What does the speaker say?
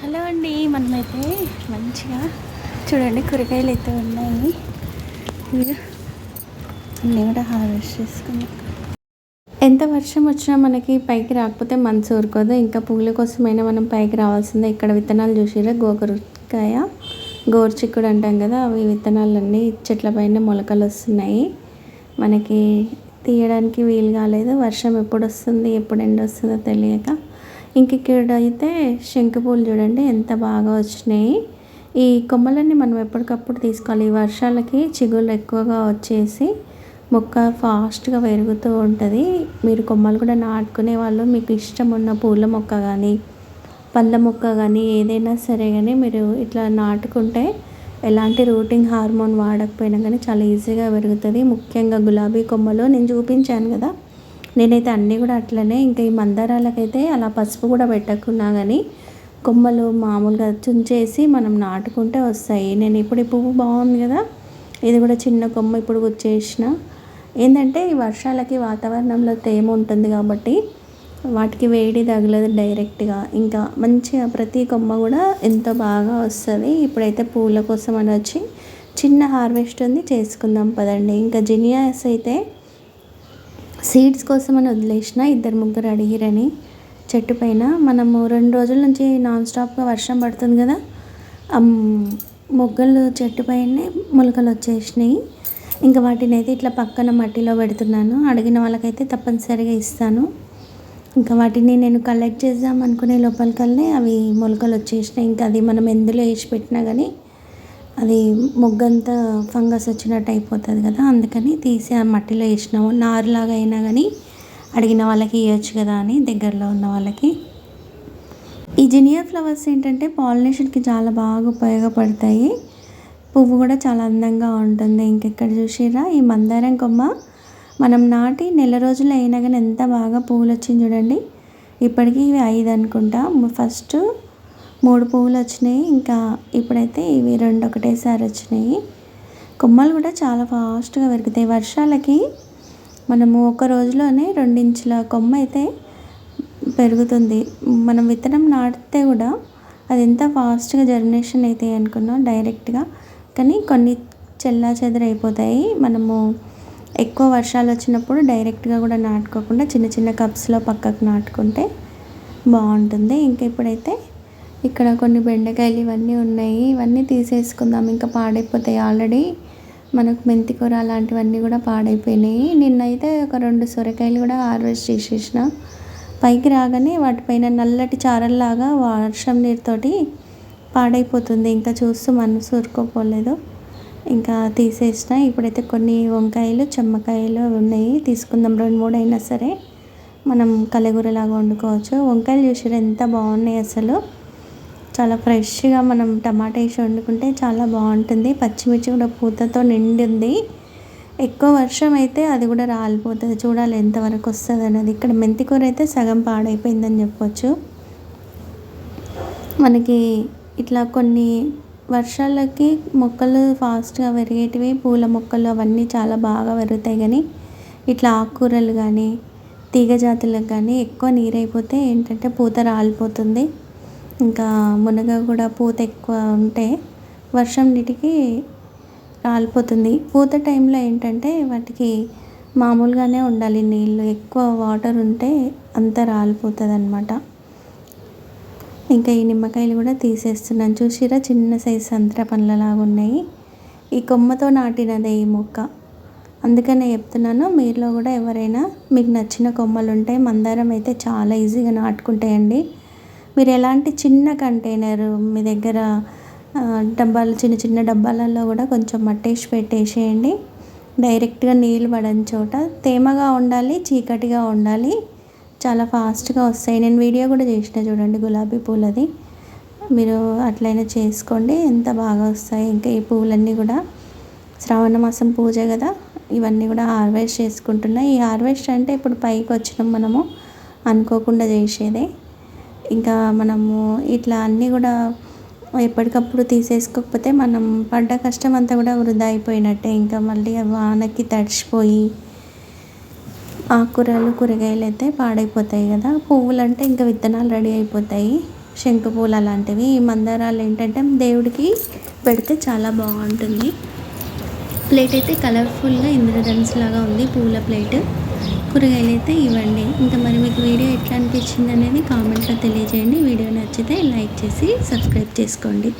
Hello అండి మనమైతే మంచిగా చూడండి కూరగాయలు అయితే ఉన్నాయి. అన్నీ కూడా హార్వెస్ట్ చేసుకున్నాం. ఎంత వర్షం వచ్చినా మనకి పైకి రాకపోతే మనసు ఊరుకోదు. ఇంకా పువ్వుల కోసమైనా మనం పైకి రావాల్సిందే. ఇక్కడ విత్తనాలు చూసిరా గోకరకాయ గోరుచిక్కుడు అంటాం కదా అవి విత్తనాలన్నీ చెట్ల పైన మొలకలు వస్తున్నాయి. మనకి తీయడానికి వీలు కాలేదు. వర్షం ఎప్పుడు వస్తుంది ఎప్పుడు ఎండ వస్తుందో తెలియక. ఇంక ఇక్కడైతే శంఖపూలు చూడండి ఎంత బాగా వచ్చినాయి. ఈ కొమ్మలన్నీ మనం ఎప్పటికప్పుడు తీసుకోవాలి. ఈ వర్షాలకి చిగుళ్ళు ఎక్కువగా వచ్చేసి మొక్క ఫాస్ట్గా పెరుగుతూ ఉంటుంది. మీరు కొమ్మలు కూడా నాటుకునే వాళ్ళు మీకు ఇష్టం ఉన్న పూల మొక్క కానీ పళ్ళ మొక్క కానీ ఏదైనా సరే కానీ మీరు ఇట్లా నాటుకుంటే ఎలాంటి రూటింగ్ హార్మోన్ వాడకపోయినా కానీ చాలా ఈజీగా పెరుగుతుంది. ముఖ్యంగా గులాబీ కొమ్మలు నేను చూపించాను కదా. నేనైతే అన్నీ కూడా అట్లనే ఇంకా ఈ మందారాలకైతే అలా పసుపు కూడా పెట్టకున్నా కానీ కొమ్మలు మామూలుగా చుంచేసి మనం నాటుకుంటే వస్తాయి. నేను ఇప్పుడు ఈ పువ్వు బాగుంది కదా ఇది కూడా చిన్న కొమ్మ ఇప్పుడు వచ్చేసిన ఏంటంటే ఈ వర్షాలకి వాతావరణంలో తేమ ఉంటుంది కాబట్టి వాటికి వేడి తగలదు డైరెక్ట్గా. ఇంకా మంచిగా ప్రతి కొమ్మ కూడా ఎంతో బాగా వస్తుంది. ఇప్పుడైతే పూల కోసం అని వచ్చి చిన్న హార్వెస్ట్ ఉంది చేసుకుందాం పదండి. ఇంకా జినియాస్ అయితే సీడ్స్ కోసం అని వదిలేసిన ఇద్దరు ముగ్గురు అడిగిరని చెట్టు పైన. మనము రెండు రోజుల నుంచి నాన్ స్టాప్గా వర్షం పడుతుంది కదా. మొగ్గలు చెట్టు పైనే మొలకలు వచ్చేసినాయి. ఇంకా వాటిని అయితే ఇట్లా పక్కన మట్టిలో పెడుతున్నాను. అడిగిన వాళ్ళకైతే తప్పనిసరిగా ఇస్తాను. ఇంకా వాటిని నేను కలెక్ట్ చేద్దాం అనుకునే లోపలికల్లే అవి మొలకలు వచ్చేసినాయి. ఇంకా అది మనం ఎందులో వేసి పెట్టినా కానీ అది మొగ్గంతా ఫంగస్ వచ్చినట్టు అయిపోతుంది కదా అందుకని తీసి ఆ మట్టిలో వేసినాము. నారులాగా అయినా కానీ అడిగిన వాళ్ళకి ఇవ్వచ్చు కదా అని దగ్గరలో ఉన్న వాళ్ళకి. ఈ జినియర్ ఫ్లవర్స్ ఏంటంటే పాలినేషన్కి చాలా బాగా ఉపయోగపడతాయి. పువ్వు కూడా చాలా అందంగా ఉంటుంది. ఇంకెక్కడ చూసిరా ఈ మందారం కొమ్మ. మనం నాటి నెల రోజులు అయినా కానీ ఎంత బాగా పువ్వులు వచ్చింది చూడండి. ఇప్పటికీ ఇవి ఐదు అనుకుంటా. ఫస్ట్ మూడు పువ్వులు వచ్చినాయి. ఇంకా ఇప్పుడైతే ఇవి రెండు ఒకటేసారి వచ్చినాయి. కొమ్మలు కూడా చాలా ఫాస్ట్గా పెరుగుతాయి. వర్షాలకి మనము ఒక రోజులోనే రెండించుల కొమ్మ అయితే పెరుగుతుంది. మనం విత్తనం నాటితే కూడా అది ఎంత ఫాస్ట్గా జర్మినేషన్ అవుతాయి అనుకున్నాం డైరెక్ట్గా. కానీ కొన్ని చెల్లా చెదరైపోతాయి మనము ఎక్కువ వర్షాలు వచ్చినప్పుడు డైరెక్ట్గా కూడా నాటుకోకుండా చిన్న చిన్న కప్స్లో పక్కకు నాటుకుంటే బాగుంటుంది. ఇంకా ఇప్పుడైతే ఇక్కడ కొన్ని బెండకాయలు ఇవన్నీ ఉన్నాయి. ఇవన్నీ తీసేసుకుందాం. ఇంకా పాడైపోతాయి ఆల్రెడీ. మనకు మెంతికూర అలాంటివన్నీ కూడా పాడైపోయినాయి. నిన్నైతే ఒక రెండు సొరకాయలు కూడా హార్వెస్ట్ చేసేసిన. పైకి రాగానే వాటిపైన నల్లటి చారల్లాగా వర్షం నీరుతోటి పాడైపోతుంది. ఇంకా చూస్తూ మనసు ఊరుకోపోలేదు. ఇంకా తీసేసిన. ఇప్పుడైతే కొన్ని వంకాయలు చెమ్మకాయలు ఉన్నాయి. తీసుకుందాం. రెండు మూడు అయినా సరే మనం కలగూరలాగా వండుకోవచ్చు. వంకాయలు చూసారు ఎంత బాగున్నాయి అసలు. చాలా ఫ్రెష్గా మనం టమాటా వేసి వండుకుంటే చాలా బాగుంటుంది. పచ్చిమిర్చి కూడా పూతతో నిండి ఉంది ఎక్కువ వర్షం అయితే అది కూడా రాలిపోతుంది. చూడాలి ఎంతవరకు వస్తుంది అనేది. ఇక్కడ మెంతికూర అయితే సగం పాడైపోయిందని చెప్పొచ్చు. మనకి ఇట్లా కొన్ని వర్షాలకి మొక్కలు ఫాస్ట్గా పెరిగేటివి పూల మొక్కలు అవన్నీ చాలా బాగా పెరుగుతాయి కానీ ఇట్లా ఆకుకూరలు కానీ తీగ జాతులకు కానీ ఎక్కువ నీరైపోతే ఏంటంటే పూత రాలిపోతుంది. ఇంకా మునగ కూడా పూత ఎక్కువ ఉంటే వర్షం నీటికి రాలిపోతుంది. పూత టైంలో ఏంటంటే వాటికి మామూలుగానే ఉండాలి. నీళ్ళు ఎక్కువ వాటర్ ఉంటే అంతా రాలిపోతుంది అనమాట ఇంకా ఈ నిమ్మకాయలు కూడా తీసేస్తున్నాను. చూసిరా చిన్న సైజు సంతర పండ్లలాగా ఉన్నాయి. ఈ కొమ్మతో నాటినదే ఈ మొక్క. అందుకనే చెప్తున్నాను మీలో కూడా ఎవరైనా మీకు నచ్చిన కొమ్మలు ఉంటే మందారం అయితే చాలా ఈజీగా నాటుకుంటాయండి. మీరు ఎలాంటి చిన్న కంటైనర్ మీ దగ్గర డబ్బాలు చిన్న చిన్న డబ్బాలలో కూడా కొంచెం మట్టేసి పెట్టేసేయండి. డైరెక్ట్గా నీళ్ళు పడని చోట తేమగా ఉండాలి చీకటిగా ఉండాలి. చాలా ఫాస్ట్గా వస్తాయి. నేను వీడియో కూడా చేసిన చూడండి గులాబీ పూలది. మీరు అట్లయినా చేసుకోండి. ఎంత బాగా వస్తాయి ఇంకా ఈ పూలన్నీ కూడా. శ్రావణ మాసం పూజ కదా ఇవన్నీ కూడా హార్వెస్ట్ చేసుకుంటున్నాయి ఈ హార్వెస్ట్ అంటే ఇప్పుడు పైకి వచ్చినాం మనము అనుకోకుండా చేసేదే. ఇంకా మనము ఇట్లా అన్నీ కూడా ఎప్పటికప్పుడు తీసేసుకోకపోతే మనం పడ్డ కష్టం అంతా కూడా వృధా అయిపోయినట్టే. ఇంకా మళ్ళీ వానకి తడిచిపోయి ఆకుకూరలు కూరగాయలు అయితే పాడైపోతాయి కదా. పువ్వులు అంటే ఇంకా విత్తనాలు రెడీ అయిపోతాయి. శంకుపూలు అలాంటివి. ఈ మందారాలు ఏంటంటే దేవుడికి పెడితే చాలా బాగుంటుంది. ప్లేట్ అయితే కలర్ఫుల్గా ఇంద్రధనుస్ లాగా ఉంది పూల ప్లేట్. కూరగాయలు అయితే ఇవ్వండి. ఇంకా మరి మీకు వీడియో ఎట్లా అనిపించింది అనేది కామెంట్లో తెలియజేయండి. వీడియో నచ్చితే లైక్ చేసి సబ్స్క్రైబ్ చేసుకోండి.